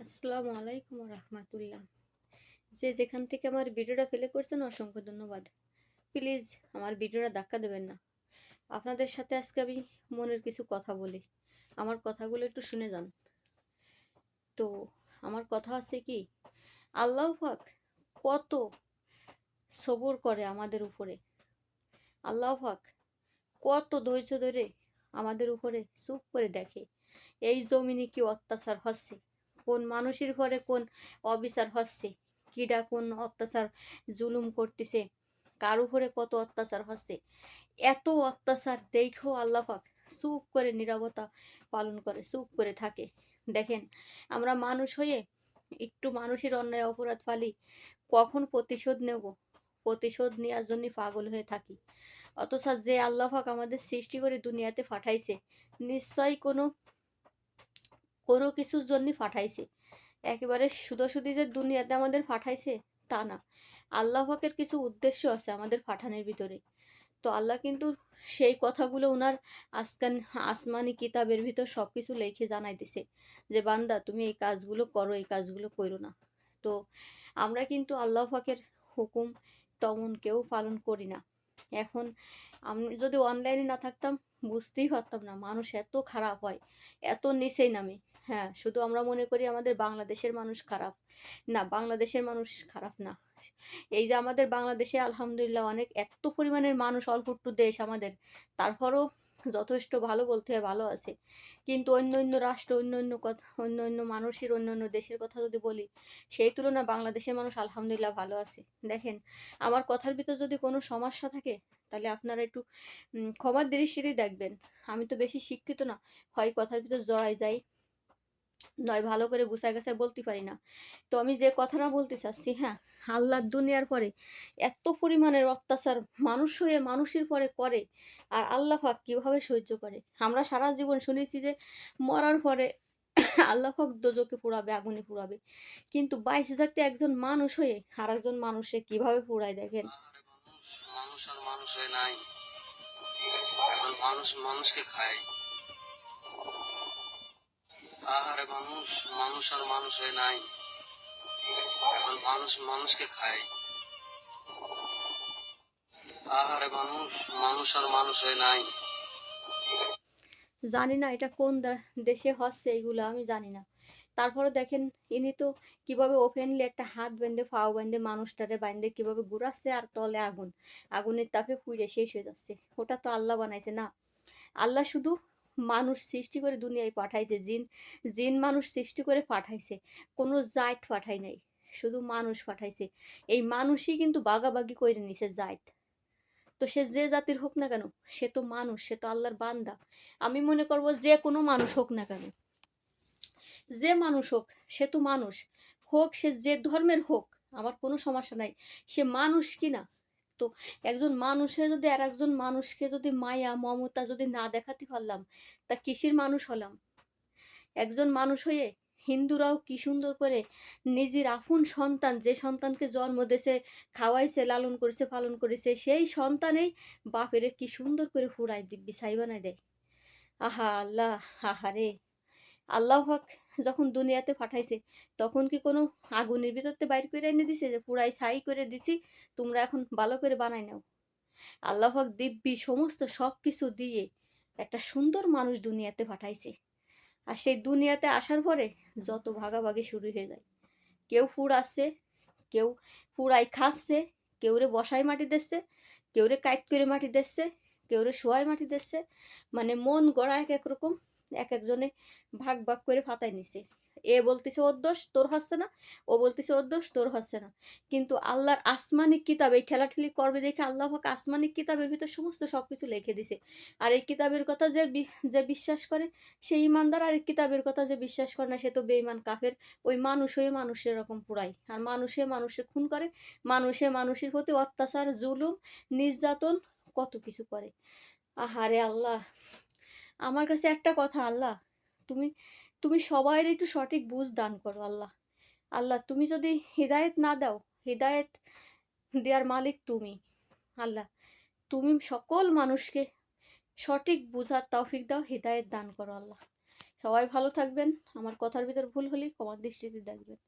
আসসালামু আলাইকুম রহমতুল্লাহ। যে যেখান থেকে আমার ভিডিওটা প্লে করছেন, অসংখ্য ধন্যবাদ। প্লিজ আমার ভিডিওটা ধাক্কা দেবেন না। আপনাদের সাথে আজকে আমি মনের কিছু কথা বলি। আমার কথাগুলো একটু শুনে যান। তো আমার কথা আছে কি, আল্লাহ পাক কত সবর করে আমাদের উপরে। আল্লাহ পাক কত ধৈর্য ধরে আমাদের উপরে চুপ করে দেখে। এই জমিনে কি অত্যাচার হচ্ছে? কোন মানুষের ঘরে কোন অবিচার হচ্ছে? কিডা কোন অত্যাচার জুলুম করতেছে? কার উপরে কত অত্যাচার হচ্ছে? এত অত্যাচার দেখো আল্লাহ পাক চুপ করে নীরবতা পালন করে, চুপ করে থাকে। দেখেন, আমরা মানুষ হয়ে একটু মানুষের অন্যায় অপরাধ পালি, কখন প্রতিশোধ নেব? প্রতিশোধ নেওয়ার জন্য পাগল হয়ে থাকি। অথচ যে আল্লাহাক আমাদের সৃষ্টি করে দুনিয়াতে পাঠাইছে, নিশ্চয়ই কোনো কোনো কিছুর জন্য পাঠাইছে। একেবারে শুধু যে দুনিয়াতে আমাদের পাঠাইছে, তা না। আল্লাহ পাকের কিছু উদ্দেশ্য আছে আমাদের পাঠানোর ভিতরে। তো আল্লাহ কিন্তু সেই কথাগুলো ওনার আসকান, আসমানি কিতাবের ভিতর সবকিছু লেখে জানাই দিছে যে, বান্দা, তুমি এই কাজগুলো করো, এই কাজগুলো করো না। তো আমরা কিন্তু আল্লাহ পাকের হুকুম তেমন কেউ পালন করি না। এখন আমি, যদি অনলাইনে না থাকতাম বুঝতেই পারতাম না মানুষ এত খারাপ হয়, এত নিচেই নামে। হ্যাঁ শুধু আমরা মনে করি আমাদের বাংলাদেশের মানুষ খারাপ। না, বাংলাদেশের মানুষ খারাপ না। এই যে আমাদের বাংলাদেশে আলহামদুলিল্লাহ অনেক, এত পরিমাণের মানুষ অল্প একটু দেশ আমাদের, তারপরও যথেষ্ট ভালো বলতে হয়, ভালো আছে। কিন্তু অন্য অন্য রাষ্ট্র, অন্য অন্য কথা, অন্য অন্য মানুষের, অন্য অন্য দেশের কথা যদি বলি, সেই তুলনায় বাংলাদেশের মানুষ আলহামদুলিল্লাহ ভালো আছে। দেখেন, আমার কথার ভিতর যদি কোনো সমস্যা থাকে, তাহলে আপনারা একটু ক্ষমার দৃষ্টিতে দেখবেন। আমি তো বেশি শিক্ষিত না, হয় কথার ভিতর জড়াই যাই। নয়, ভালো করে গুছায় গাছায় বলতে পারি না। তো আমি যে কথাটা বলতে চাচ্ছি হ্যাঁ আল্লাহ দুনিয়ার পরে এত পরিমাণের অত্যাচার মানুষ হয়ে মানুষের পরে করে, আর আল্লাহ পাক কীভাবে সহ্য করে? আমরা সারা জীবন শুনেছি যে মরার পরে আল্লাহ পাক দোজকে পুড়াবে, আগুনে পুড়াবে। কিন্তু বাইশে থাকতে একজন মানুষ হয়ে আর একজন মানুষে কীভাবে পুড়ায় দেখেন? মানুষ মানুষকে খায়। আহারে মানুষ মানুষ আর মানুষ হয়ে নাই। এখন মানুষ মানুষকে খায়। আহারে মানুষ মানুষ আর মানুষ হয়ে নাই। জানি না এটা কোন দেশে হচ্ছে এইগুলো, আমি জানি না। তারপরে দেখেন, ইনি তো কীভাবে ওপেনলি একটা হাত বেঁধে ফাও বেঁধে মানুষটারে বাঁধে কীভাবে ঘুরাচ্ছে আর তলে আগুন। আগুনের তাপে পুড়ে শেষ হয়ে যাচ্ছে। ওটা তো আল্লাহ বানাইছে না। আল্লাহ শুধু মানুষ সৃষ্টি করে দুনিয়ায় পাঠাইছে, জিন জিন মানুষ সৃষ্টি করে পাঠাইছে, কোনো জাত পাঠাই নাই, শুধু মানুষ পাঠাইছে। এই মানুষই কিন্তু বাগাবাগি করে নিছে জাত। তো সে যে জাতির হোক না কেন, সে তো মানুষ, সে তো আল্লাহর বান্দা। আমি মনে করব যে কোনো মানুষ হোক না কেন, যে মানুষ হোক, সে তো মানুষ। হোক সে যে ধর্মের হোক, আমার কোনো সমস্যা নাই। সে মানুষ কিনা তো একজন মানুষের যদি আর একজন মানুষকে যদি মায়া, মমতা যদি না দেখাতে পারলাম, তা কিসের মানুষ হলাম? একজন মানুষ হয়ে হিন্দুরাও কি সুন্দর করে নিজের আপন সন্তান, যে সন্তানকে জন্ম দেশে খাওয়াইছে, লালন করেছে, পালন করেছে, সেই সন্তানেই বাপেরে কি সুন্দর করে ফুরাই দিব্যি ছাই বানাই দেয়। আহা আল্লাহ, আহারে! আল্লাহ হক যখন দুনিয়াতে পাঠাইছে, তখন কি কোনো আগুনের ভিতরতে বাইর করে এনে দিছে যে পুরাই ছাই করে দিছি, তোমরা এখন ভালো করে বানাই নাও? আল্লাহ হক দিব্যি সমস্ত সব কিছু দিয়ে একটা সুন্দর মানুষ দুনিয়াতে পাঠাইছে। আর সেই দুনিয়াতে আসার পরে যত ভাগাভাগি শুরু হয়ে যায়। কেউ ফুর আসছে, কেউ পুরাই খাচ্ছে, কেউ রে বসাই মাটি দিচ্ছে, কেউ রে কাইট করে মাটি দিচ্ছে, কেউ রে শোয়াই মাটি দিচ্ছে মানে মন গড়া এক এক রকম এক একজনে ভাগ ভাগ করে ফাতাই নিছে। এ বলতেছে, ওর দোষ তোর হচ্ছে না। ও বলতেছে, ওর দোষ তোর হচ্ছে না। কিন্তু আল্লাহর আসমানিক কিতাব এই ঠেলাঠেলি করবে দেখে আল্লাহ পাক আসমানিক কিতাবের ভিতর সমস্ত সবকিছু লিখে দিছে। আর এই কিতাবের কথা যে যে বিশ্বাস করে সেই ইমানদার, আর এই কিতাবের কথা যে বিশ্বাস করে না, সে তো বেইমান কাফের। ওই মানুষ হয়ে মানুষের এরকম পুরাই আর মানুষে মানুষের খুন করে। মানুষে মানুষের প্রতি অত্যাচার, জুলুম, নির্যাতন কত কিছু করে। আহারে আল্লাহ! আমার কাছে একটা কথা, আল্লাহ, তুমি তুমি সবাই একটু সঠিক বুঝ দান করো, আল্লাহ। আল্লাহ, তুমি যদি হৃদায়ত না দাও, হৃদায়ত দেওয়ার মালিক তুমি, আল্লাহ। তুমি সকল মানুষকে সঠিক বুঝার তৌফিক দাও, হৃদায়ত দান করো, আল্লাহ। সবাই ভালো থাকবেন। আমার কথার ভিতর ভুল হলে ক্ষমার দৃষ্টিতে দেখবেন।